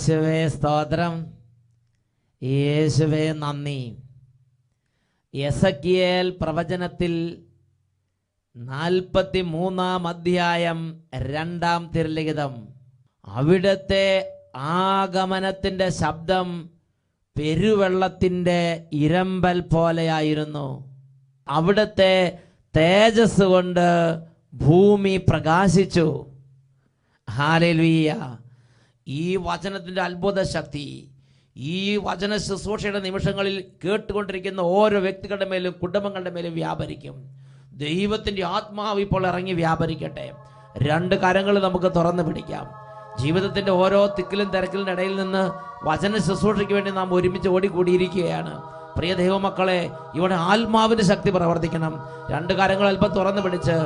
യേശുവേ സ്തോത്രം. യേശുവേ നന്ദി. എസക്കിയേൽ പ്രവചനത്തിൽ നാൽപ്പത്തി മൂന്നാം അധ്യായം രണ്ടാം തിരുലിഖിതം. അവിടുത്തെ ആഗമനത്തിന്റെ ശബ്ദം പെരുവെള്ളത്തിന്റെ ഇരമ്പൽ പോലെയായിരുന്നു. അവിടുത്തെ തേജസ് കൊണ്ട് ഭൂമി പ്രകാശിച്ചു. ഹാലലുയ്യ. ഈ വചനത്തിന്റെ അത്ഭുത ശക്തി ഈ വചന ശുശ്രൂഷയുടെ നിമിഷങ്ങളിൽ കേട്ടുകൊണ്ടിരിക്കുന്ന ഓരോ വ്യക്തികളുടെ മേലും കുടുംബങ്ങളുടെ മേലും വ്യാപരിക്കും. ദൈവത്തിന്റെ ആത്മാവ് ഇപ്പോൾ ഇറങ്ങി വ്യാപരിക്കട്ടെ. രണ്ട് കരങ്ങൾ നമുക്ക് തുറന്നു പിടിക്കാം. ജീവിതത്തിന്റെ ഓരോ തിക്കിലും തിരക്കിലും ഇടയിൽ നിന്ന് വചന ശുശ്രൂഷയ്ക്ക് വേണ്ടി നാം ഒരുമിച്ച് ഓടിക്കൂടിയിരിക്കുകയാണ്. പ്രിയ ദൈവമക്കളെ ഇവിടെ ആത്മാവിന്റെ ശക്തി പ്രവർത്തിക്കണം. രണ്ട് കാര്യങ്ങൾ അല്പം തുറന്നു പിടിച്ച്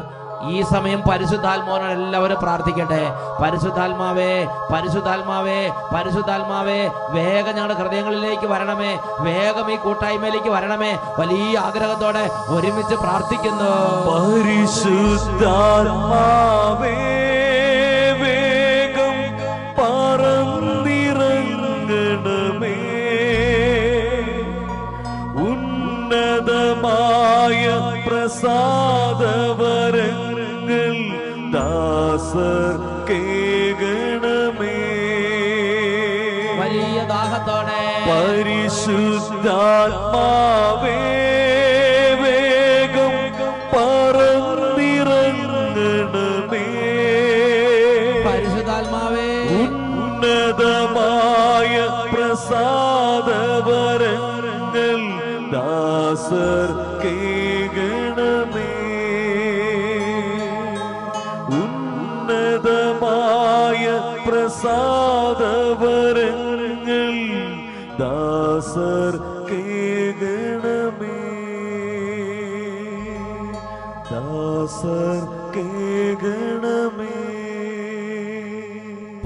ഈ സമയം പരിശുദ്ധാത്മാവിനോട് എല്ലാവരും പ്രാർത്ഥിക്കട്ടെ. പരിശുദ്ധാത്മാവേ പരിശുദ്ധാത്മാവേ പരിശുദ്ധാത്മാവേ വേഗം ഞങ്ങളുടെ ഹൃദയങ്ങളിലേക്ക് വരണമേ. വേഗം ഈ കൂട്ടായ്മയിലേക്ക് വരണമേ. വലിയ ആഗ്രഹത്തോടെ ഒരുമിച്ച് പ്രാർത്ഥിക്കുന്നു. വേഗം പറന്നിറങ്ങണമേ. ഉന്നതമായ പ്രസാദവരങ്ങൾ ദാസർ കേകണമേ. വലിയ ദാഹത്തോടെ. പരിശുദ്ധാത്മാവേ വേഗം പറന്നിറങ്ങണമേ. പരിശുദ്ധാത്മാവേ. ഉന്നതമായ പ്രസാദവരങ്ങൾ ദാസർ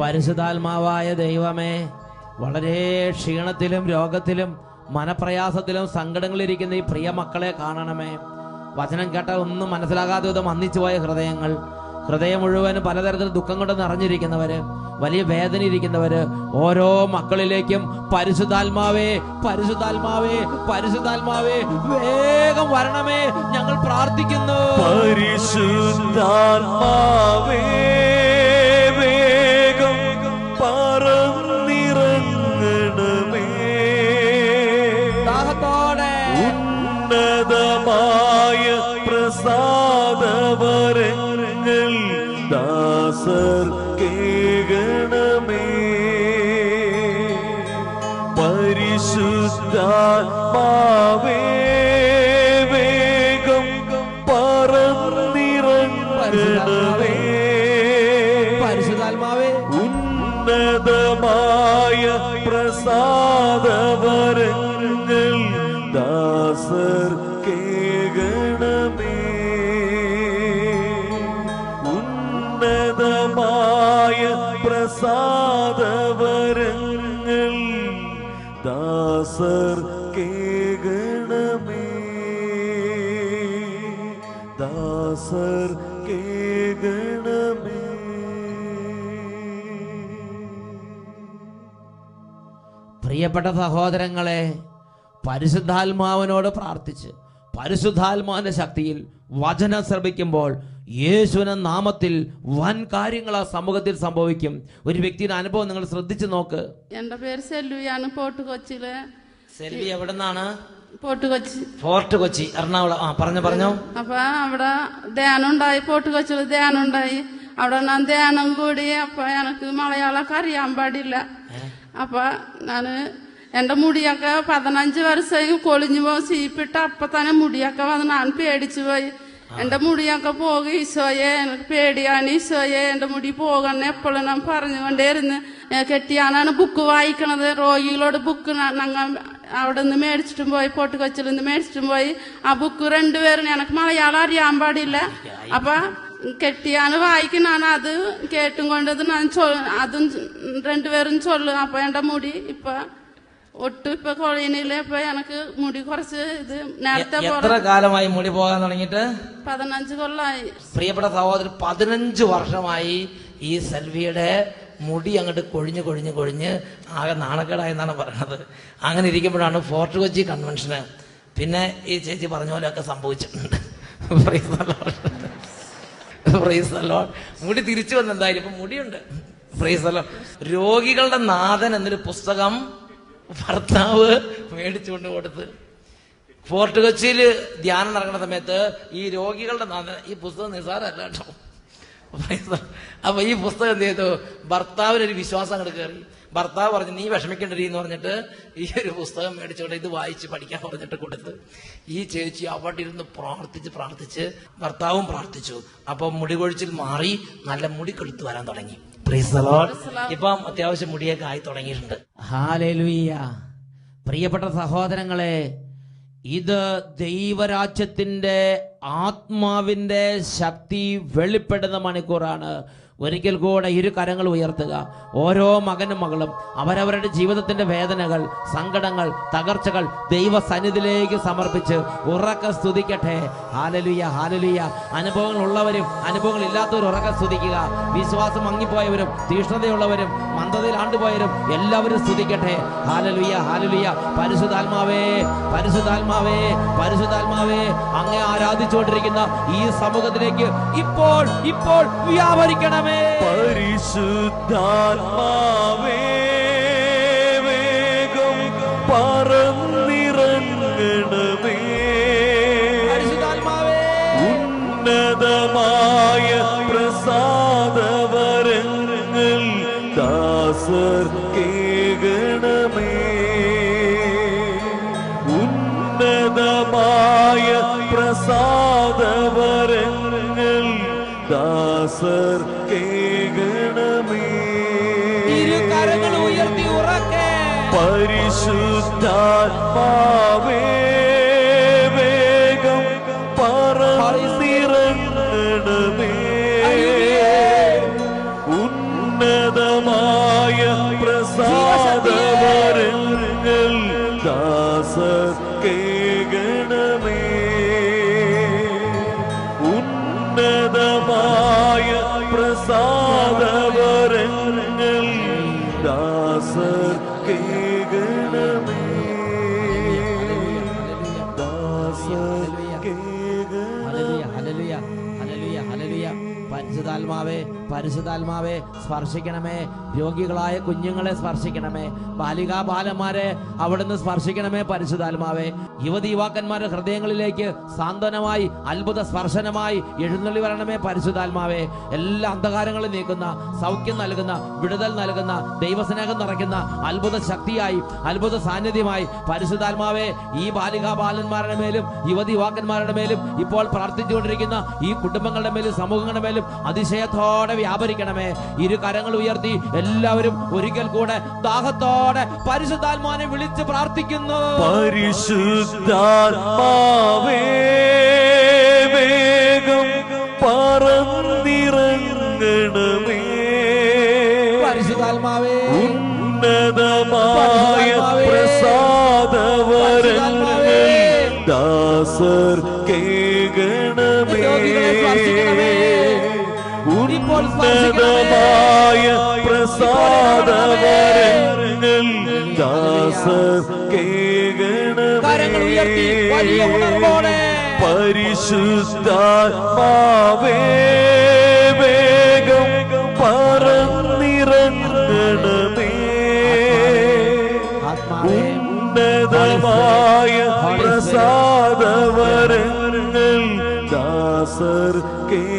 പരിശുദ്ധാത്മാവായ ദൈവമേ വളരെ ക്ഷീണത്തിലും രോഗത്തിലും മനപ്രയാസത്തിലും സങ്കടങ്ങളിലിരിക്കുന്ന ഈ പ്രിയ മക്കളെ കാണണമേ. വചനം കേട്ട ഒന്നും മനസ്സിലാകാതെ വിധം വന്നിച്ചുപോയ ഹൃദയങ്ങൾ. ഹൃദയം മുഴുവനും പലതരത്തിൽ ദുഃഖം കൊണ്ട് നിറഞ്ഞിരിക്കുന്നവര് വലിയ വേദന ഇരിക്കുന്നവര് ഓരോ മക്കളിലേക്കും പരിശുദ്ധാത്മാവേ പരിശുദ്ധാത്മാവേ പരിശുദ്ധാത്മാവേ വേഗം വരണമേ ഞങ്ങൾ പ്രാർത്ഥിക്കുന്നു. പരിശുദ്ധാത്മാവേ. പ്രിയപ്പെട്ട സഹോദരങ്ങളെ പരിശുദ്ധാത്മാവിനോട് പ്രാർത്ഥിച്ച് പരിശുദ്ധാത്മാവിന്റെ ശക്തിയിൽ വചനം ശ്രമിക്കുമ്പോൾ യേശുവിന നാമത്തിൽ വൻ കാര്യങ്ങൾ ആ സമൂഹത്തിൽ സംഭവിക്കും. ഒരു വ്യക്തിയുടെ അനുഭവം നിങ്ങൾ ശ്രദ്ധിച്ചു നോക്ക്. എന്റെ പേര് സെല്ലുയാണ് പോട്ട് കൊച്ചിയിലെ. സെൽവി എവിടെ നിന്നാണ് പോട്ട് കൊച്ചി. ഫോർട്ട് കൊച്ചി എറണാകുളം. ആ പറഞ്ഞു പറഞ്ഞോ. അപ്പൊ അവിടെ ധ്യാനം ഉണ്ടായി പോട്ട് കൊച്ചിയിൽ ധ്യാനം ഉണ്ടായി. അവിടെ ഞാൻ ധ്യാനം കൂടി അപ്പൊ എനിക്ക് മലയാളമൊക്കെ അറിയാൻ പാടില്ല. അപ്പൊ ഞാൻ എന്റെ മുടിയൊക്കെ പതിനഞ്ച് വർഷമായി കൊളിഞ്ഞു പോകും സീപ്പിട്ട് അപ്പൊ തന്നെ മുടിയൊക്കെ വന്ന് ഞാൻ പേടിച്ചു പോയി. എന്റെ മുടിയൊക്കെ പോകും ഈശോയെ എനിക്ക് പേടിയാണ് ഈശോയെ എന്റെ മുടി പോകണം എപ്പോഴും ഞാൻ പറഞ്ഞുകൊണ്ടേയിരുന്നു. കെട്ടിയാനാണ് ബുക്ക് വായിക്കണത്. രോഗികളോട് ബുക്ക് ഞങ്ങൾ അവിടെ നിന്ന് മേടിച്ചിട്ടും പോയി പോട്ട് കൊച്ചിൽ നിന്ന് മേടിച്ചിട്ടും പോയി. ആ ബുക്ക് രണ്ടുപേരും എനിക്ക് മലയാളം അറിയാൻ പാടില്ല. അപ്പൊ കെട്ടിയാണ് വായിക്കണാണ് അത് കേട്ടും കൊണ്ടത് ഞാൻ അതും രണ്ടുപേരും ചൊല്ലു. അപ്പൊ എന്റെ മുടി ഇപ്പൊ ഒട്ടും ഇപ്പൊ കൊഴിയണില്ല ഇപ്പൊ എനക്ക് മുടി കുറച്ച് ഇത് നേരത്തെ എത്ര കാലമായി മുടി പോകാൻ തുടങ്ങിയിട്ട്? പതിനഞ്ച് കൊല്ലായി. പ്രിയപ്പെട്ട സഹോദരൻ പതിനഞ്ച് വർഷമായി ഈ സെൽവിയുടെ മുടി അങ്ങോട്ട് കൊഴിഞ്ഞ് കൊഴിഞ്ഞ് കൊഴിഞ്ഞ് ആകെ നാണക്കേടായെന്നാണ് പറയണത്. അങ്ങനെ ഇരിക്കുമ്പോഴാണ് ഫോർട്ട് കൊച്ചി കൺവെൻഷന് പിന്നെ ഈ ചേച്ചി പറഞ്ഞ പോലെയൊക്കെ സംഭവിച്ചിട്ടുണ്ട്. Lord. മുടി തിരിച്ചു വന്ന് എന്തായാലും. ഇപ്പൊ മുടിയുണ്ട്. Praise the Lord. രോഗികളുടെ നാഥൻ എന്നൊരു പുസ്തകം ഭർത്താവ് മേടിച്ചുകൊണ്ട് കൊടുത്ത്. ഫോർട്ട് കൊച്ചിയിൽ ധ്യാനം നടക്കുന്ന സമയത്ത് ഈ രോഗികളുടെ നാഥൻ ഈ പുസ്തകം നിസാരമല്ല കേട്ടോ. അപ്പൊ ഈ പുസ്തകം എന്ത് ചെയ്തു? ഭർത്താവിനൊരു വിശ്വാസം അങ്ങോട്ട് ഭർത്താവ് പറഞ്ഞു നീ വിഷമിക്കേണ്ടി എന്ന് പറഞ്ഞിട്ട് ഈ ഒരു പുസ്തകം മേടിച്ചോണ്ട് ഇത് വായിച്ച് പഠിക്കാൻ പറഞ്ഞിട്ട് കൊടുത്ത് ഈ ചേച്ചി അവിടെ ഇരുന്ന് പ്രാർത്ഥിച്ച് പ്രാർത്ഥിച്ച് ഭർത്താവും പ്രാർത്ഥിച്ചു. അപ്പൊ മുടി കൊഴിച്ചിൽ മാറി നല്ല മുടി കെടുത്തു വരാൻ തുടങ്ങി. Praise the Lord. ഇപ്പം അത്യാവശ്യം മുടിയൊക്കെ ആയി തുടങ്ങിയിട്ടുണ്ട്. പ്രിയപ്പെട്ട സഹോദരങ്ങളെ ഇത് ദൈവരാജ്യത്തിന്റെ ആത്മാവിന്റെ ശക്തി വെളിപ്പെടുന്ന മണിക്കൂറാണ്. ഒരിക്കൽ കൂടെ ഇരു കരങ്ങൾ ഉയർത്തുക. ഓരോ മകനും മകളും അവരവരുടെ ജീവിതത്തിന്റെ വേദനകൾ സങ്കടങ്ങൾ തകർച്ചകൾ ദൈവ സന്നിധിയിലേക്ക് സമർപ്പിച്ച് ഉറക്ക സ്തുതിക്കട്ടെ. ഹാലലുയ ഹാലലുയ അനുഭവങ്ങൾ ഉള്ളവരും അനുഭവങ്ങൾ ഇല്ലാത്തവരും ഉറക്ക സ്തുതിക്കുക. വിശ്വാസം മങ്ങിപ്പോയവരും തീഷ്ണതയുള്ളവരും മന്ദതയിൽ ആണ്ടുപോയവരും എല്ലാവരും സ്തുതിക്കട്ടെ. ഹാലലുയ ഹാലലുയ പരിശുദ്ധാത്മാവേ പരിശുദ്ധാത്മാവേ പരിശുദ്ധാത്മാവേ. അങ്ങേ ആരാധിച്ചുകൊണ്ടിരിക്കുന്ന ഈ സമൂഹത്തിലേക്ക് ഇപ്പോൾ ഇപ്പോൾ വ്യാപരിക്കണമേ. പരിശുദ്ധാത്മാവേ വേഗം പറന്നിറങ്ങണമേ. പരിശുദ്ധാത്മാവേ. പരിശുദ്ധാത്മാവേ വേഗം പറന്നിറങ്ങണമേ. ഉന്നതമായ പ്രസാദവരങ്ങൾ ദാസർ കേകണമേ ഉന്നതമായ പ്രസാദവരങ്ങൾ പരിശുദ്ധാത്മാവേ പരിശുദ്ധാത്മാവേ സ്പർശിക്കണമേ. രോഗികളായ കുഞ്ഞുങ്ങളെ സ്പർശിക്കണമേ. ബാലികാ ബാലന്മാരെ അവിടുന്ന് സ്പർശിക്കണമേ പരിശുദ്ധാത്മാവേ. യുവതി യുവാക്കന്മാരുടെ ഹൃദയങ്ങളിലേക്ക് സാന്ത്വനമായി അത്ഭുത സ്പർശനമായി എഴുന്നള്ളി വരണമേ പരിശുദ്ധാത്മാവേ. എല്ലാ അന്ധകാരങ്ങളും നീക്കുന്ന സൗഖ്യം നൽകുന്ന വിടുതൽ നൽകുന്ന ദൈവസ്നേഹം നിറയ്ക്കുന്ന അത്ഭുത ശക്തിയായി അത്ഭുത സാന്നിധ്യമായി പരിശുദ്ധാത്മാവേ ഈ ബാലികാ ബാലന്മാരുടെ മേലും യുവതി യുവാക്കന്മാരുടെ മേലും ഇപ്പോൾ പ്രാർത്ഥിച്ചുകൊണ്ടിരിക്കുന്ന ഈ കുടുംബങ്ങളുടെ മേലും സമൂഹങ്ങളുടെ മേലും അതിശയത്തോടെ വ്യാപരിക്കണമേ. ഇരു കരങ്ങൾ ഉയർത്തി എല്ലാവരും ഒരിക്കൽ കൂടെ ദാഹത്തോടെ പരിശുദ്ധാത്മാനെ വിളിച്ച് പ്രാർത്ഥിക്കുന്നു. പരിശുദ്ധാത്മാവേ വേഗം പറന്നിറങ്ങണമേ. പരിശുദ്ധാത്മാവേ ഉന്നതമായ പ്രസാദവരങ്ങൾ ദാസർ ഉന്നതമായ പ്രസാദവരങ്ങൾ ദാസർ കേകണമേ. പരിശുദ്ധാത്മാവേ വേഗം പറന്നിറങ്ങണമേ ഉന്നതമായ പ്രസാദവരങ്ങൾ ദാസർ കേകണമേ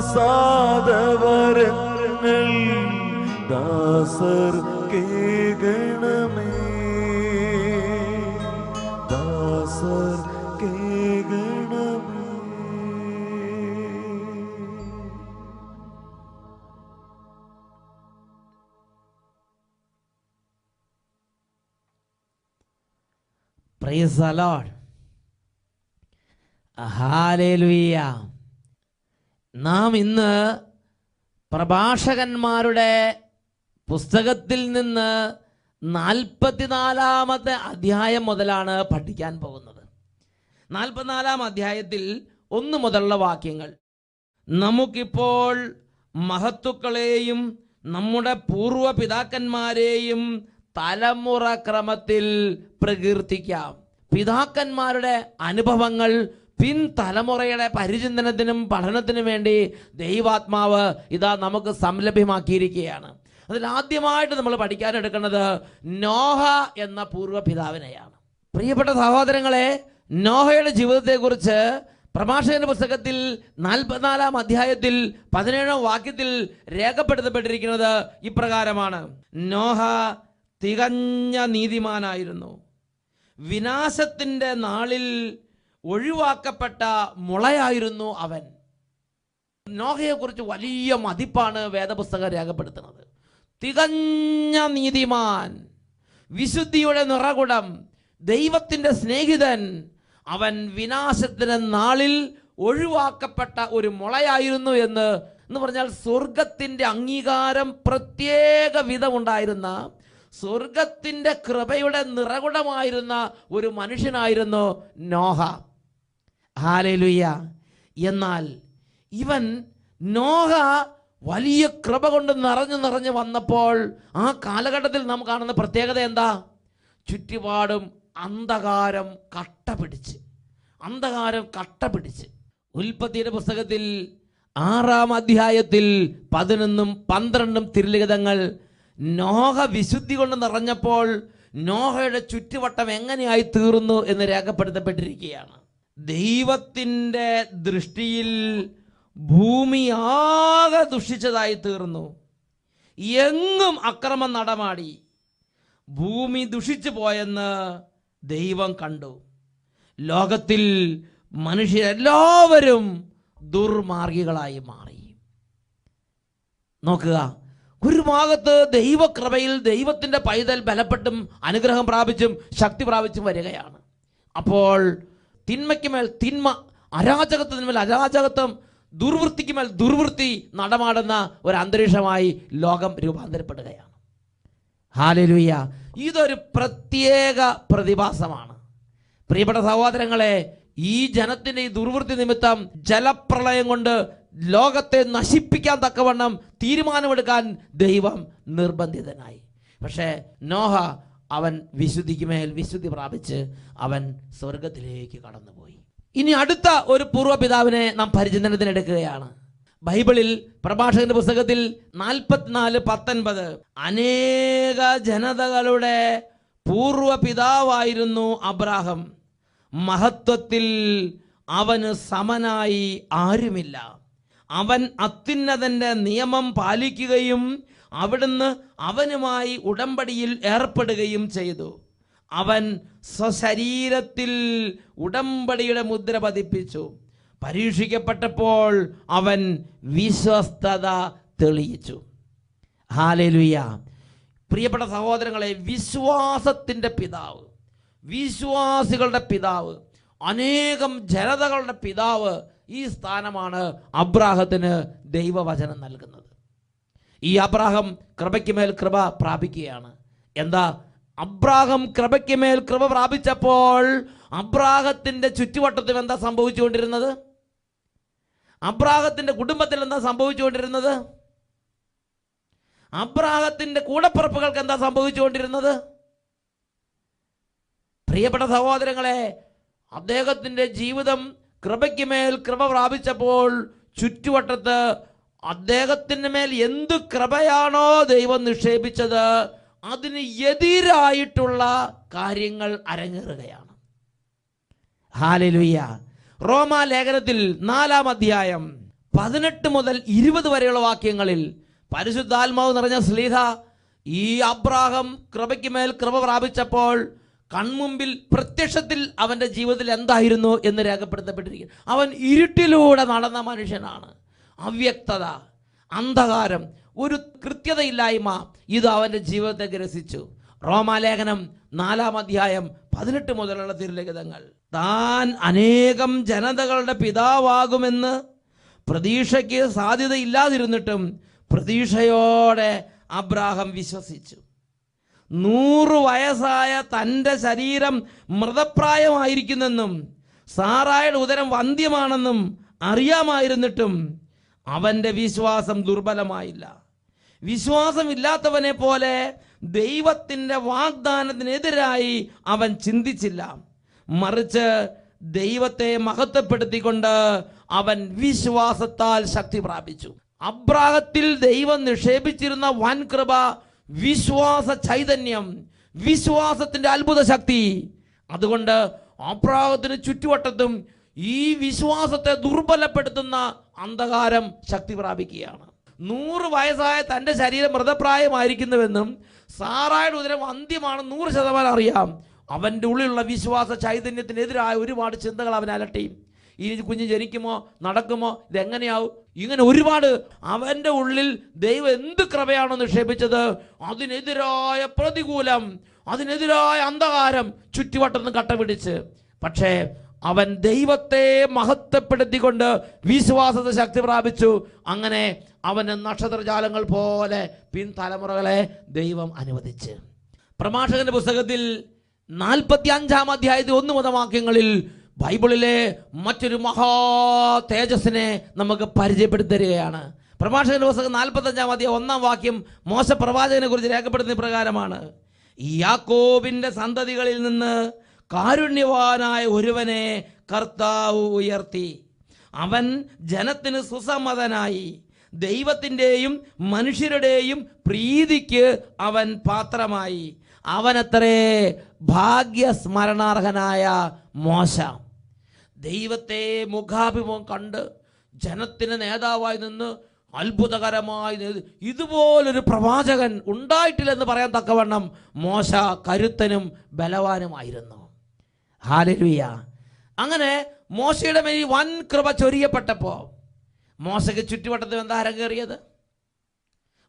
പ്രസാദവരങ്ങൾ ദാസർ കേകണമേ. ദാസർ കേകണമേ. Praise the Lord. ഹാലേലുയ്യ നാം ഇന്ന് പ്രഭാഷകന്മാരുടെ പുസ്തകത്തിൽ നിന്ന് നാൽപ്പത്തിനാലാമത്തെ അധ്യായം മുതലാണ് പഠിക്കാൻ പോകുന്നത്. നാൽപ്പത്തിനാലാം അധ്യായത്തിൽ ഒന്ന് മുതലുള്ള വാക്യങ്ങൾ. നമുക്കിപ്പോൾ മഹത്തുക്കളെയും നമ്മുടെ പൂർവ പിതാക്കന്മാരെയും തലമുറ ക്രമത്തിൽ പ്രകീർത്തിക്കാം. പിതാക്കന്മാരുടെ അനുഭവങ്ങൾ പിൻ തലമുറയുടെ പരിചിന്തനത്തിനും പഠനത്തിനും വേണ്ടി ദൈവാത്മാവ് ഇതാ നമുക്ക് സംലഭ്യമാക്കിയിരിക്കുകയാണ്. അതിൽ ആദ്യമായിട്ട് നമ്മൾ പഠിക്കാൻ എടുക്കുന്നത് നോഹ എന്ന പൂർവ പിതാവിനെയാണ് പ്രിയപ്പെട്ട സഹോദരങ്ങളെ നോഹയുടെ ജീവിതത്തെക്കുറിച്ച് പ്രഭാഷകന്റെ പുസ്തകത്തിൽ നാൽപ്പത്തിനാലാം അധ്യായത്തിൽ പതിനേഴാം വാക്യത്തിൽ രേഖപ്പെടുത്തപ്പെട്ടിരിക്കുന്നത് ഇപ്രകാരമാണ്. നോഹ തികഞ്ഞ നീതിമാനായിരുന്നു. വിനാശത്തിന്റെ നാളിൽ ഒഴിവാക്കപ്പെട്ട മുളയായിരുന്നു അവൻ. നോഹയെക്കുറിച്ച് വലിയ മതിപ്പാണ് വേദപുസ്തകം രേഖപ്പെടുത്തുന്നത്. തികഞ്ഞ നീതിമാൻ വിശുദ്ധിയുടെ നിറകുടം ദൈവത്തിന്റെ സ്നേഹിതൻ അവൻ വിനാശത്തിന് നാളിൽ ഒഴിവാക്കപ്പെട്ട ഒരു മുളയായിരുന്നു എന്ന് എന്ന് പറഞ്ഞാൽ സ്വർഗത്തിന്റെ അംഗീകാരം പ്രത്യേക വിധമുണ്ടായിരുന്ന സ്വർഗത്തിന്റെ കൃപയുടെ നിറകുടമായിരുന്ന ഒരു മനുഷ്യനായിരുന്നു നോഹ. ഹാലേലുയ്യ എന്നാൽ ഇവൻ നോഹ വലിയ കൃപ കൊണ്ട് നിറഞ്ഞു നിറഞ്ഞു വന്നപ്പോൾ ആ കാലഘട്ടത്തിൽ നാം കാണുന്ന പ്രത്യേകത എന്താ? ചുറ്റുപാടും അന്ധകാരം കട്ട പിടിച്ച്. അന്ധകാരം കട്ട പിടിച്ച്. ഉൽപ്പത്തിയുടെ പുസ്തകത്തിൽ ആറാം അധ്യായത്തിൽ പതിനൊന്നും പന്ത്രണ്ടും തിരുലിഖിതങ്ങൾ നോഹ വിശുദ്ധി കൊണ്ട് നിറഞ്ഞപ്പോൾ നോഹയുടെ ചുറ്റുവട്ടം എങ്ങനെയായി തീർന്നു എന്ന് രേഖപ്പെടുത്തപ്പെട്ടിരിക്കുകയാണ്. ദൈവത്തിന്റെ ദൃഷ്ടിയിൽ ഭൂമിയാകെ ദുഷിച്ചതായി തീർന്നു. എങ്ങും അക്രമം നടമാടി. ഭൂമി ദുഷിച്ചു പോയെന്ന് ദൈവം കണ്ടു. ലോകത്തിൽ മനുഷ്യരെല്ലാവരും ദുർമാർഗികളായി മാറി. നോക്കുക ഒരു ഭാഗത്ത് ദൈവകൃപയിൽ ദൈവത്തിന്റെ പൈതൽ ബലപ്പെട്ടും അനുഗ്രഹം പ്രാപിച്ചും ശക്തി പ്രാപിച്ചും വരികയാണ്. അപ്പോൾ തിന്മയ്ക്ക് മേൽ തിന്മ അരാജകത്വത്തിന് മേൽ അരാജകത്വം ദുർവൃത്തിക്ക് മേൽ ദുർവൃത്തി നടമാടുന്ന ഒരു അന്തരീക്ഷമായി ലോകം രൂപാന്തരപ്പെടുകയാണ്. ഹാലലുയ്യ ഇതൊരു പ്രത്യേക പ്രതിഭാസമാണ്. പ്രിയപ്പെട്ട സഹോദരങ്ങളെ ഈ ജനത്തിന്റെ ഈ ദുർവൃത്തി നിമിത്തം ജലപ്രളയം കൊണ്ട് ലോകത്തെ നശിപ്പിക്കാൻ തക്കവണ്ണം തീരുമാനമെടുക്കാൻ ദൈവം നിർബന്ധിതനായി. പക്ഷേ നോഹ അവൻ വിശുദ്ധിക്ക് മേൽ വിശുദ്ധി പ്രാപിച്ച് അവൻ സ്വർഗത്തിലേക്ക് കടന്നുപോയി. ഇനി അടുത്ത ഒരു പൂർവപിതാവിനെ നാം പരിചിന്തനത്തിനെടുക്കുകയാണ് ബൈബിളിൽ പ്രഭാഷകന്റെ പുസ്തകത്തിൽ നാൽപ്പത്തിനാല് പത്തൊൻപത് അനേക ജനതകളുടെ പൂർവപിതാവായിരുന്നു അബ്രാഹം. മഹത്വത്തിൽ അവന് സമനായി ആരുമില്ല. അവൻ അത്യുന്നതന്റെ നിയമം പാലിക്കുകയും അവിടുന്ന് അവനുമായി ഉടമ്പടിയിൽ ഏർപ്പെടുകയും ചെയ്തു. അവൻ സ്വശരീരത്തിൽ ഉടമ്പടിയുടെ മുദ്ര പതിപ്പിച്ചു. പരീക്ഷിക്കപ്പെട്ടപ്പോൾ അവൻ വിശ്വസ്തത തെളിയിച്ചു. ഹാലലുയ. പ്രിയപ്പെട്ട സഹോദരങ്ങളെ വിശ്വാസത്തിന്റെ പിതാവ് വിശ്വാസികളുടെ പിതാവ് അനേകം ജനതകളുടെ പിതാവ് ഈ സ്ഥാനമാണ് അബ്രാഹത്തിന് ദൈവവചനം നൽകുന്നത്. ഈ അബ്രാഹം കൃപയ്ക്ക് മേൽ കൃപ പ്രാപിക്കുകയാണ്. എന്താ? അബ്രാഹം കൃപയ്ക്ക് മേൽ കൃപ പ്രാപിച്ചപ്പോൾ അബ്രാഹത്തിന്റെ ചുറ്റുവട്ടത്തിൽ എന്താ സംഭവിച്ചുകൊണ്ടിരുന്നത്? അബ്രാഹത്തിന്റെ കുടുംബത്തിൽ എന്താ സംഭവിച്ചുകൊണ്ടിരുന്നത്? അബ്രാഹത്തിന്റെ കൂടപ്പിറപ്പുകൾക്ക് എന്താ സംഭവിച്ചുകൊണ്ടിരുന്നത്? പ്രിയപ്പെട്ട സഹോദരങ്ങളെ അദ്ദേഹത്തിന്റെ ജീവിതം കൃപയ്ക്ക് മേൽ കൃപ പ്രാപിച്ചപ്പോൾ ചുറ്റുവട്ടത്ത് അദ്ദേഹത്തിന് മേൽ എന്ത് കൃപയാണോ ദൈവം നിക്ഷേപിച്ചത് അതിന് എതിരായിട്ടുള്ള കാര്യങ്ങൾ അരങ്ങേറുകയാണ്. ഹാലലുയ്യ റോമാ ലേഖനത്തിൽ നാലാം അധ്യായം പതിനെട്ട് മുതൽ ഇരുപത് വരെയുള്ള വാക്യങ്ങളിൽ പരിശുദ്ധാത്മാവ് നിറഞ്ഞ സ്ലീഹ ഈ അബ്രാഹം കൃപയ്ക്ക് മേൽ കൃപ പ്രാപിച്ചപ്പോൾ കൺമുമ്പിൽ പ്രത്യക്ഷത്തിൽ അവന്റെ ജീവിതത്തിൽ എന്തായിരുന്നു എന്ന് രേഖപ്പെടുത്തപ്പെട്ടിരിക്കുന്നു. അവൻ ഇരുട്ടിലൂടെ നടന്ന മനുഷ്യനാണ്. അവ്യക്തത അന്ധകാരം ഒരു കൃത്യതയില്ലായ്മ ഇത് അവന്റെ ജീവിതത്തെ ഗ്രസിച്ചു. റോമാലേഖനം നാലാം അധ്യായം പതിനെട്ട് മുതലുള്ള തിരുലിഖിതങ്ങൾ. താൻ അനേകം ജനതകളുടെ പിതാവാകുമെന്ന് പ്രതീക്ഷയ്ക്ക് സാധ്യതയില്ലാതിരുന്നിട്ടും പ്രതീക്ഷയോടെ അബ്രാഹം വിശ്വസിച്ചു. നൂറു വയസ്സായ തന്റെ ശരീരം മൃതപ്രായമായിരിക്കുന്നെന്നും സാറായുടെ ഉദരം വന്ധ്യമാണെന്നും അറിയാമായിരുന്നിട്ടും അവന്റെ വിശ്വാസം ദുർബലമായില്ല. വിശ്വാസമില്ലാത്തവനെ പോലെ ദൈവത്തിന്റെ വാഗ്ദാനത്തിനെതിരായി അവൻ ചിന്തിച്ചില്ല. മറിച്ച് ദൈവത്തെ മഹത്വപ്പെടുത്തിക്കൊണ്ട് അവൻ വിശ്വാസത്താൽ ശക്തി പ്രാപിച്ചു. അബ്രാഹത്തിൽ ദൈവം നിക്ഷേപിച്ചിരുന്ന വൻ കൃപ വിശ്വാസ ചൈതന്യം വിശ്വാസത്തിന്റെ അത്ഭുത ശക്തി. അതുകൊണ്ട് അബ്രാഹത്തിന് ചുറ്റുവട്ടത്തും ഈ വിശ്വാസത്തെ ദുർബലപ്പെടുത്തുന്ന അന്ധകാരം ശക്തി പ്രാപിക്കുകയാണ്. നൂറ് വയസ്സായ തന്റെ ശരീരം മൃതപ്രായമായിരിക്കുന്നുവെന്നും സാറായുടെ ഉദരം അന്ത്യമാണ് നൂറ് ശതമാനം അറിയാം. അവന്റെ ഉള്ളിലുള്ള വിശ്വാസ ചൈതന്യത്തിനെതിരായ ഒരുപാട് ചിന്തകൾ അവൻ അലട്ടി. ഈ കുഞ്ഞ് ജനിക്കുമോ നടക്കുമോ ഇതെങ്ങനെയാവും? ഇങ്ങനെ ഒരുപാട് അവന്റെ ഉള്ളിൽ ദൈവം എന്ത് കൃപയാണോ നിക്ഷേപിച്ചത് അതിനെതിരായ പ്രതികൂലം അതിനെതിരായ അന്ധകാരം ചുറ്റുവട്ടം കട്ട പിടിച്ച് പക്ഷേ അവൻ ദൈവത്തെ മഹത്വപ്പെടുത്തിക്കൊണ്ട് വിശ്വാസത്തെ ശക്തി പ്രാപിച്ചു. അങ്ങനെ അവന് നക്ഷത്രജാലങ്ങൾ പോലെ പിൻതലമുറകളെ ദൈവം അനുവദിച്ച്. പ്രമാഷകന്റെ പുസ്തകത്തിൽ നാൽപ്പത്തി അഞ്ചാം അധ്യായത്തിൽ ഒന്ന് മുതൽ വാക്യങ്ങളിൽ ബൈബിളിലെ മറ്റൊരു മഹാ തേജസ്സിനെ നമുക്ക് പരിചയപ്പെടുത്തി തരികയാണ് പ്രഭാഷകന്റെ പുസ്തകം നാൽപ്പത്തഞ്ചാം അധ്യായം ഒന്നാം വാക്യം മോശ പ്രവാചകനെ കുറിച്ച് രേഖപ്പെടുത്തുന്ന പ്രകാരമാണ്. യാക്കോബിന്റെ സന്തതികളിൽ നിന്ന് കാരുണ്യവാനായ ഒരുവനെ കർത്താവ് ഉയർത്തി. അവൻ ജനത്തിന് സുസമ്മതനായി ദൈവത്തിന്റെയും മനുഷ്യരുടെയും പ്രീതിക്ക് അവൻ പാത്രമായി. അവനത്രേ ഭാഗ്യസ്മരണാർഹനായ മോശ. ദൈവത്തെ മുഖാഭിമുഖം കണ്ട് ജനത്തിന് നേതാവായി നിന്ന് അത്ഭുതകരമായി ഇതുപോലൊരു പ്രവാചകൻ ഉണ്ടായിട്ടില്ലെന്ന് പറയാൻ തക്കവണ്ണം മോശ കരുത്തനും ബലവാനുമായിരുന്നു. ഹാലലുയ. അങ്ങനെ മോശയുടെ ഈ വൻ കൃപ ചൊരിയപ്പെട്ടപ്പോൾ മോശയ്ക്ക് ചുറ്റുവട്ടത്തിൽ എന്താ അരങ്ങേറിയത്?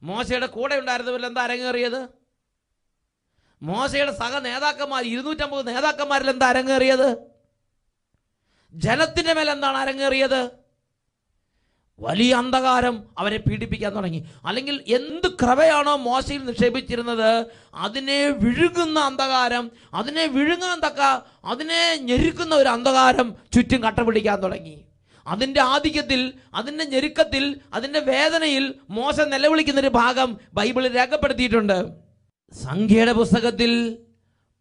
മോശയുടെ കൂടെ ഉണ്ടായിരുന്നവരിൽ എന്താ അരങ്ങേറിയത്? മോശയുടെ സഹ നേതാക്കന്മാർ ഇരുന്നൂറ്റമ്പത് നേതാക്കന്മാരിൽ എന്താ അരങ്ങേറിയത്? ജനത്തിന്റെ മേൽ എന്താണ് അരങ്ങേറിയത്? വലിയ അന്ധകാരം അവരെ പീഡിപ്പിക്കാൻ തുടങ്ങി. അല്ലെങ്കിൽ എന്ത് ക്രവയാണോ മോശയിൽ നിക്ഷേപിച്ചിരുന്നത് അതിനെ വിഴുങ്ങുന്ന അന്ധകാരം അതിനെ വിഴുങ്ങാൻ തക്ക അതിനെ ഞെരുക്കുന്ന ഒരു അന്ധകാരം ചുറ്റും കട്ടപിടിക്കാൻ തുടങ്ങി. അതിന്റെ ആധിക്യത്തിൽ അതിന്റെ ഞെരുക്കത്തിൽ അതിന്റെ വേദനയിൽ മോശം നിലവിളിക്കുന്നൊരു ഭാഗം ബൈബിളിൽ രേഖപ്പെടുത്തിയിട്ടുണ്ട്. സംഖ്യയുടെ പുസ്തകത്തിൽ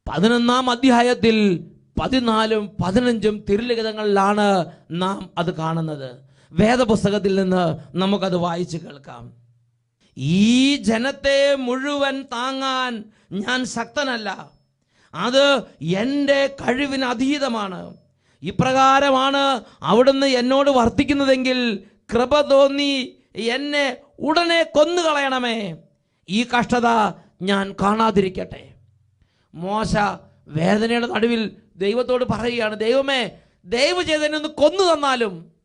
പതിനൊന്നാം അധ്യായത്തിൽ പതിനാലും പതിനഞ്ചും തിരുലിഖിതങ്ങളിലാണ് നാം അത് കാണുന്നത്. വേദപുസ്തകത്തിൽ നിന്ന് നമുക്കത് വായിച്ചു കേൾക്കാം. ഈ ജനത്തെ മുഴുവൻ താങ്ങാൻ ഞാൻ ശക്തനല്ല. അത് എന്റെ കഴിവിന് അതീതമാണ്. ഇപ്രകാരമാണ് അവിടുന്ന് എന്നോട് വർത്തിക്കുന്നതെങ്കിൽ കൃപ തോന്നി എന്നെ ഉടനെ കൊന്നുകളയണമേ. ഈ കഷ്ടത ഞാൻ കാണാതിരിക്കട്ടെ. മോശ വേദനയുടെ നടുവിൽ ദൈവത്തോട് പറയുകയാണ് ദൈവമേ ദൈവം കൊന്നു തന്നാലും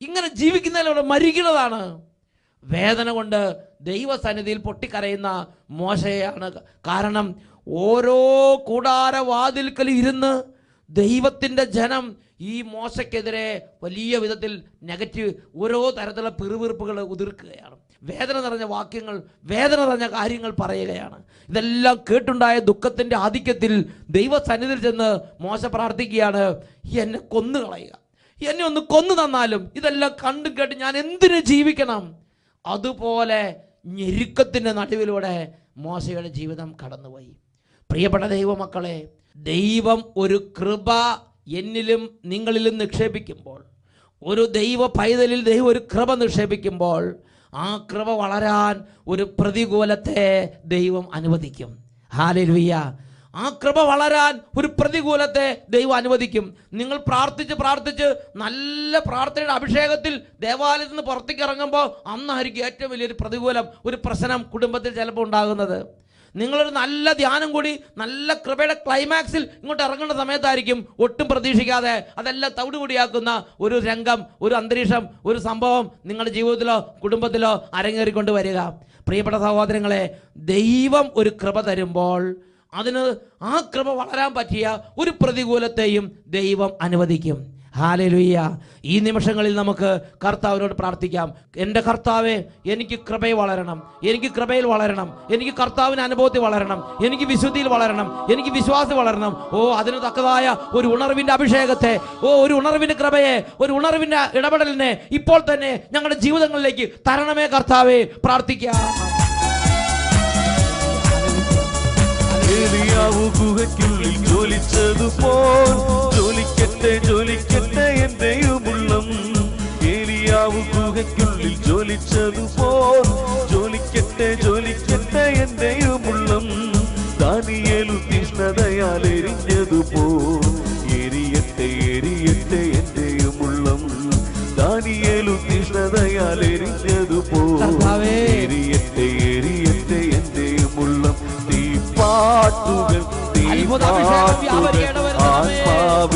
ഇങ്ങനെ ജീവിക്കുന്നതിലൂടെ മരിക്കുന്നതാണ് വേദന കൊണ്ട് ദൈവസന്നിധിയിൽ പൊട്ടിക്കരയുന്ന മോശയാണ് കാരണം ഓരോ കൂടാരവാതിൽക്കൽ ഇരുന്ന് ദൈവത്തിന്റെ ജനം ഈ മോശയ്ക്കെതിരെ വലിയ വിധത്തിൽ നെഗറ്റീവ് ഓരോ തരത്തിലുള്ള പിറുവിറുപ്പുകൾ ഉതിർക്കുകയാണ്. വേദന നിറഞ്ഞ വാക്യങ്ങൾ വേദന നിറഞ്ഞ കാര്യങ്ങൾ പറയുകയാണ്. ഇതെല്ലാം കേട്ടുണ്ടായ ദുഃഖത്തിന്റെ ആധിക്യത്തിൽ ദൈവസന്നിധിയിൽ ചെന്ന് മോശ പ്രാർത്ഥിക്കുകയാണ്. എന്നെ കൊന്നുകളയുക. എന്നെ ഒന്ന് കൊന്നു തന്നാലും ഇതെല്ലാം കണ്ടും കേട്ട് ഞാൻ എന്തിനു ജീവിക്കണം? അതുപോലെ ഞെരുക്കത്തിന്റെ നടുവിലൂടെ മോശയുടെ ജീവിതം കടന്നുപോയി. പ്രിയപ്പെട്ട ദൈവമക്കളെ ദൈവം ഒരു കൃപ എന്നിലും നിങ്ങളിലും നിക്ഷേപിക്കുമ്പോൾ ഒരു ദൈവ പൈതലിൽ ദൈവം ഒരു കൃപ നിക്ഷേപിക്കുമ്പോൾ ആ കൃപ വളരാൻ ഒരു പ്രതികൂലത്തെ ദൈവം അനുവദിക്കും. ഹാലലുയ്യ ആ കൃപ വളരാൻ ഒരു പ്രതികൂലത്തെ ദൈവം അനുവദിക്കും. നിങ്ങൾ പ്രാർത്ഥിച്ച് പ്രാർത്ഥിച്ച് നല്ല പ്രാർത്ഥനയുടെ അഭിഷേകത്തിൽ ദേവാലയത്തിൽ നിന്ന് പുറത്തേക്ക് ഇറങ്ങുമ്പോൾ അന്നായിരിക്കും ഏറ്റവും വലിയൊരു പ്രതികൂലം ഒരു പ്രശ്നം കുടുംബത്തിൽ ചിലപ്പോൾ ഉണ്ടാകുന്നത്. നിങ്ങളൊരു നല്ല ധ്യാനം കൂടി നല്ല കൃപയുടെ ക്ലൈമാക്സിൽ ഇങ്ങോട്ട് ഇറങ്ങുന്ന സമയത്തായിരിക്കും ഒട്ടും പ്രതീക്ഷിക്കാതെ അതെല്ലാം തവിടുപൊടിയാക്കുന്ന ഒരു രംഗം ഒരു അന്തരീക്ഷം ഒരു സംഭവം നിങ്ങളുടെ ജീവിതത്തിലോ കുടുംബത്തിലോ അരങ്ങേറിക്കൊണ്ട് വരിക. പ്രിയപ്പെട്ട സഹോദരങ്ങളെ ദൈവം ഒരു കൃപ തരുമ്പോൾ അതിന് ആ കൃപ വളരാൻ പറ്റിയ ഒരു പ്രതികൂലത്തെയും ദൈവം അനുവദിക്കും. ഹാലലുയ്യ ഈ നിമിഷങ്ങളിൽ നമുക്ക് കർത്താവിനോട് പ്രാർത്ഥിക്കാം. എന്റെ കർത്താവെ എനിക്ക് കൃപയിൽ വളരണം. എനിക്ക് കൃപയിൽ വളരണം. എനിക്ക് കർത്താവിന് അനുഭവത്തിൽ വളരണം. എനിക്ക് വിശുദ്ധിയിൽ വളരണം. എനിക്ക് വിശ്വാസം വളരണം. ഓ അതിന് തക്കതായ ഒരു ഉണർവിന്റെ അഭിഷേകത്തെ ഓ ഒരു ഉണർവിന്റെ കൃപയെ ഒരു ഉണർവിന്റെ ഇടപെടലിനെ ഇപ്പോൾ തന്നെ ഞങ്ങളുടെ ജീവിതങ്ങളിലേക്ക് തരണമേ കർത്താവെ. പ്രാർത്ഥിക്കാം. ഏലിയാവു ഗുഹയ്ക്കുള്ളിൽ ജോലിച്ചതുപോൽ ജോലിക്കട്ടെ ജോലിക്കട്ടെ എന്റെയുമുള്ളം ഏലിയാവു ഗുഹയ്ക്കുള്ളിൽ ജോലിച്ചതുപോൽ വ്യാപരിക്കേണ്ടവരുന്നതേ. ആത്മാവിൽ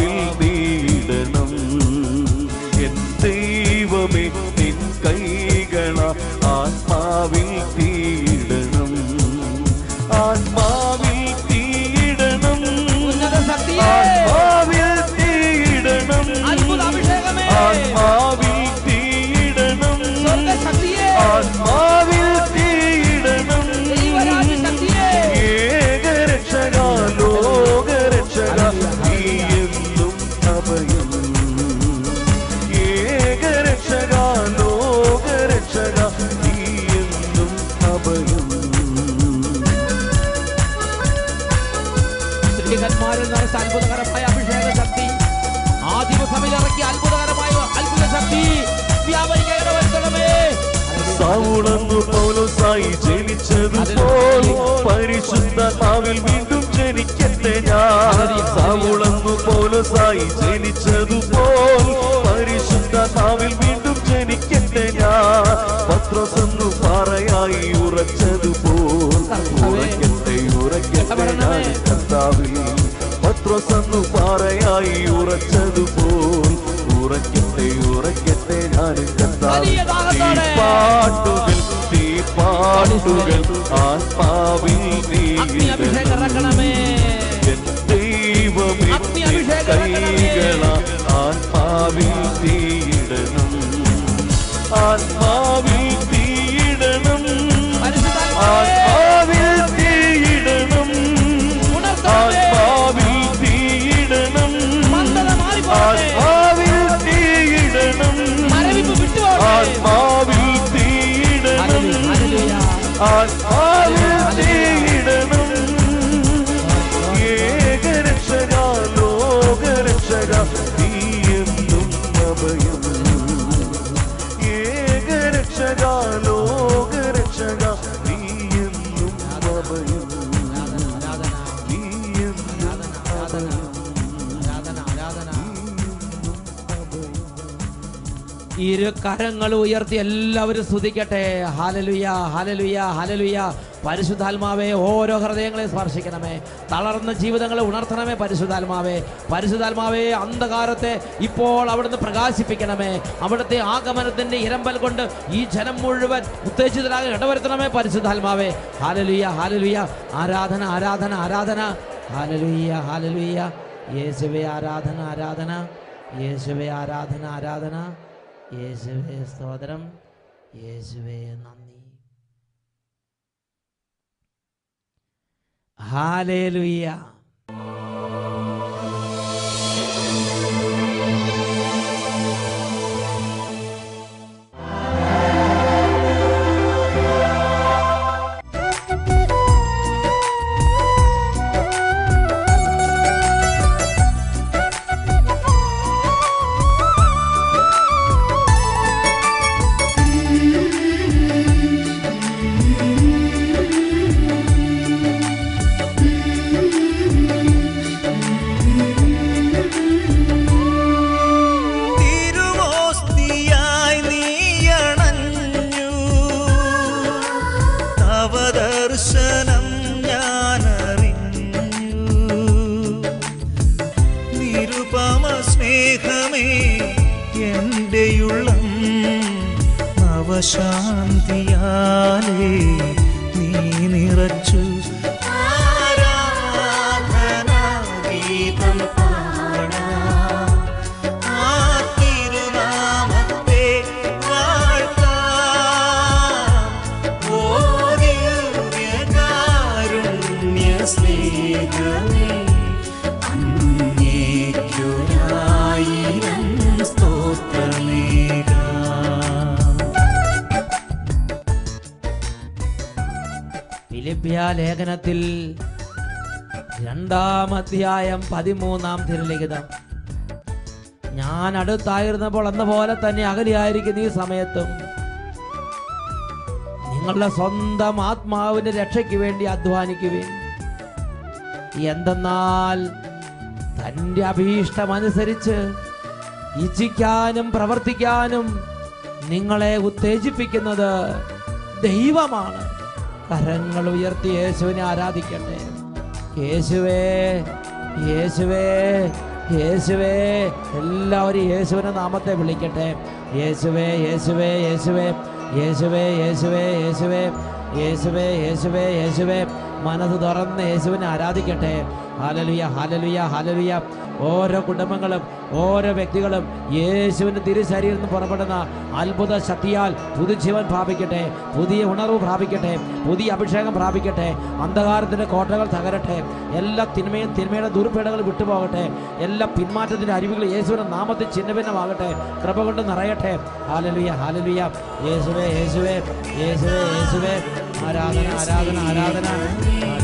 ഉറച്ചതുപോൽ ഉറക്കട്ടെ ഉറക്കട്ടെ ഞാൻ കർത്താവിൽ പത്രോസെന്നു പാറയായി ഉറച്ചതുപോൽ ഉറക്കട്ടെ ഉറക്കട്ടെ ഞാൻ കർത്താവിൽ. വലിയ ദാഹത്തോടെ. പാട്ടുകൾ ആത്മാവിൽ അഗ്നി ഹല്ലേലൂയ. ആത്മാവിൽ കരങ്ങൾ ഉയർത്തി എല്ലാവരും സ്തുതിക്കട്ടെ. ഹാലലുയ ഹാലലുയ ഹാലലുയ പരിശുദ്ധാത്മാവേ ഓരോ ഹൃദയങ്ങളെ സ്പർശിക്കണമേ. തളർന്ന ജീവിതങ്ങളെ ഉണർത്തണമേ പരിശുദ്ധാത്മാവേ. പരിശുദ്ധാത്മാവേ അന്ധകാരത്തെ ഇപ്പോൾ അവിടുന്ന് പ്രകാശിപ്പിക്കണമേ. അവിടുത്തെ ആഗമനത്തിന്റെ ഇരമ്പൽ കൊണ്ട് ഈ ജനം മുഴുവൻ ഉത്തേജിതരാകെ ഇടവരുത്തണമേ പരിശുദ്ധാത്മാവേ. ഹാലലുയ ഹാലലുയ ആരാധന ആരാധന ആരാധന. ഹാലലുയ ഹാലലുയ യേശുവേ ആരാധന ആരാധന. യേശുവേ ആരാധന ആരാധന. യേശുവേ സ്തോത്രം. യേശുവേ നന്ദി. ഹാലേലുയ്യ शान्तियाले ലേഖനത്തിൽ രണ്ടാം അധ്യായം പതിമൂന്നാം തിരുലിഖിതം. ഞാൻ അടുത്തായിരുന്നപ്പോൾ എന്ന പോലെ തന്നെ അകലെയായിരിക്കുന്ന ഈ സമയത്തും നിങ്ങളുടെ സ്വന്തം ആത്മാവിന്റെ രക്ഷയ്ക്ക് വേണ്ടി അധ്വാനിക്കുവിൻ. എന്തെന്നാൽ തന്റെ അഭീഷ്ടമനുസരിച്ച് ഇച്ഛിക്കാനും പ്രവർത്തിക്കാനും നിങ്ങളെ ഉത്തേജിപ്പിക്കുന്നത് ദൈവമാണ്. കരങ്ങൾ ഉയർത്തി യേശുവിനെ ആരാധിക്കട്ടെ. യേശുവേ യേശുവേ യേശുവേ എല്ലാവരും യേശുവിനെ നാമത്തെ വിളിക്കട്ടെ. യേശുവേ യേശുവേ യേശുവേ യേശുവേ യേശുവേ യേശുവേ യേശുവേ യേശുവേ യേശുവേ. മനസ്സ് തുറന്ന് യേശുവിനെ ആരാധിക്കട്ടെ. ഹാലലുയ ഹാലലുയ ഹാലലുയ. ഓരോ കുടുംബങ്ങളും ഓരോ വ്യക്തികളും യേശുവിന്റെ തിരുശരീരം നിന്ന് പുറപ്പെടുന്ന അത്ഭുത ശക്തിയാൽ പുതുജീവൻ പ്രാപിക്കട്ടെ പുതിയ ഉണർവ് പ്രാപിക്കട്ടെ പുതിയ അഭിഷേകം പ്രാപിക്കട്ടെ അന്ധകാരത്തിന്റെ കോട്ടകൾ തകരട്ടെ എല്ലാ തിന്മയും തിന്മയുടെ ദുർഭേടകൾ വിട്ടുപോകട്ടെ എല്ലാ പിന്മാറ്റത്തിന്റെ അരുവികൾ യേശുവിന്റെ നാമത്തിൽ ചിഹ്നഭിന്നമാകട്ടെ കൃപ കൊണ്ട് നിറയട്ടെ. ഹാലലുയ ഹാലലുയ. യേശുവേ യേശുവേ യേശുവേ യേശുവേ. ആരാധന ആരാധന ആരാധന.